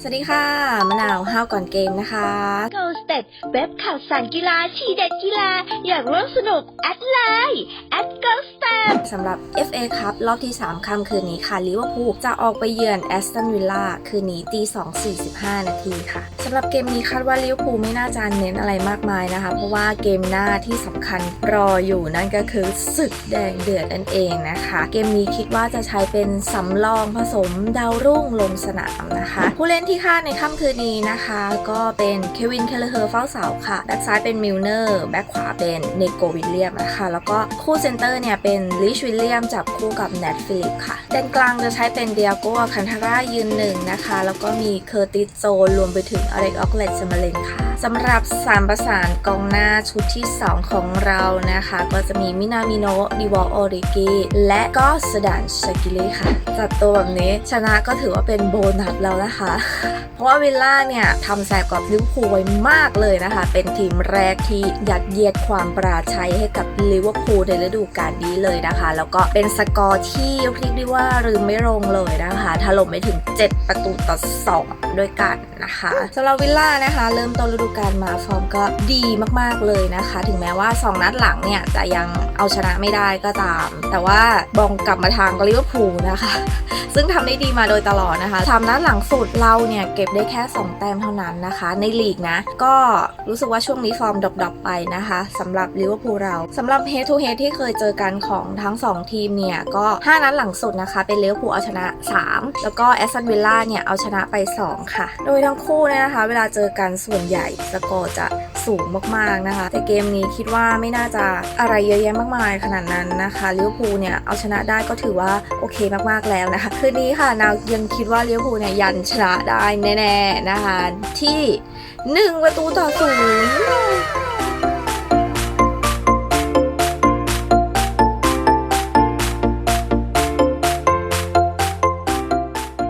สวัสดีค่ะ มะนาวห้าวก่อนเกมนะคะ Go Step เว็บข่าวสารกีฬาทีเด็ดกีฬา อยากร่วมสนุกแอดไลน์ แอดโกสำหรับ FA ครับรอบที่ 3 ค่ำคืนนี้ค่ะลิเวอร์พูลจะออกไปเยือนแอสตันวิลล่าคืนนี้ตี2.45 นาทีค่ะสำหรับเกมนี้คาดว่าลิเวอร์พูลไม่น่าจะเน้นอะไรมากมายนะคะ เพราะว่าเกมหน้าที่สำคัญรออยู่นั่นก็คือศึกแดงเดือดนั่นเองนะคะ เกมนี้คิดว่าจะใช้เป็นสำรองผสมดาวรุ่งลงสนามนะคะ ผู้เล่นที่คาดในค่ำคืนนี้นะคะ ก็เป็นเควินเคลเลอร์เฝ้าเสาค่ะแบ็กซ้ายเป็นมิลเนอร์แบ็กขวาเป็นเนโกวิลเลียมนะคะแล้วก็คู่เซนเตอร์เนี่ยเป็นลิชวิลเลียมจับคู่กับแนทฟิลิปค่ะแดนกลางจะใช้เป็นเดียโก้คันทาร่ายืนหนึ่งนะคะ แล้วก็มีเคอร์ติสโซรวมไปถึงอเล็กออกเลตเซมาเลนค่ะสำหรับสามประสานกองหน้าชุดที่ 2 ของเรานะคะ ก็จะมีมินามิโนะดิวอลโอริกิและก็สดานชากิลีค่ะ จัดตัวแบบนี้ชนะก็ถือว่าเป็นโบนัสแล้วนะคะ เพราะว่าวิลล่าเนี่ยทำแสบกับลิเวอร์พูลไว้มากเลยนะคะ เป็นทีมแรกที่ยัดเยียดความปราชัยให้กับลิเวอร์พูลในฤดูกาลนี้เลยนะคะ แล้วก็เป็นสกอร์ที่เรียกได้ว่าลืมไม่ลงเลยนะคะถล่มไปถึง 7 ประตูต่อ 2 ด้วยกันนะคะสำหรับวิลล่านะคะ เริ่มต้นฤดูกาลมาฟอร์มก็ดีมากๆเลยนะคะ ถึงแม้ว่า 2 นัดหลังเนี่ยจะยังเอาชนะไม่ได้ก็ตาม แต่ว่าบองกลับมาทางลิเวอร์พูลนะคะ ซึ่งทำได้ดีมาโดยตลอดนะคะทำนัดหลังสุดเราเนี่ยเก็บได้แค่ 2 แต้มเท่านั้นนะคะ ในลีกนะ ก็รู้สึกว่าช่วงนี้ฟอร์มดรอปๆไปนะคะสำหรับลิเวอร์พูลเราสำหรับ head to head ที่เคยเจอกันของทั้ง 2 ทีมเนี่ย ก็ 5 นัดหลังสุดนะคะ เป็นเลิเวอร์พูเอาชนะ 3 แล้วก็แอสตันวิลล่าเนี่ย เอาชนะไป 2 ค่ะ โดยทั้งคู่เนี่ยนะคะ เวลาเจอกันส่วนใหญ่สกอร์จะสูงมากๆนะคะ แต่เกมนี้คิดว่าไม่น่าจะอะไรเยอะแยะมากมายขนาดนั้นนะคะเลิเวอร์พูเนี่ยเอาชนะได้ก็ถือว่าโอเคมากๆแล้วนะคะ คืนนี้ค่ะนาวยังคิดว่าเลิเวอร์พูเนี่ยยันชนะได้แน่ๆนะคะที่ 1 ประตูต่อศูนย์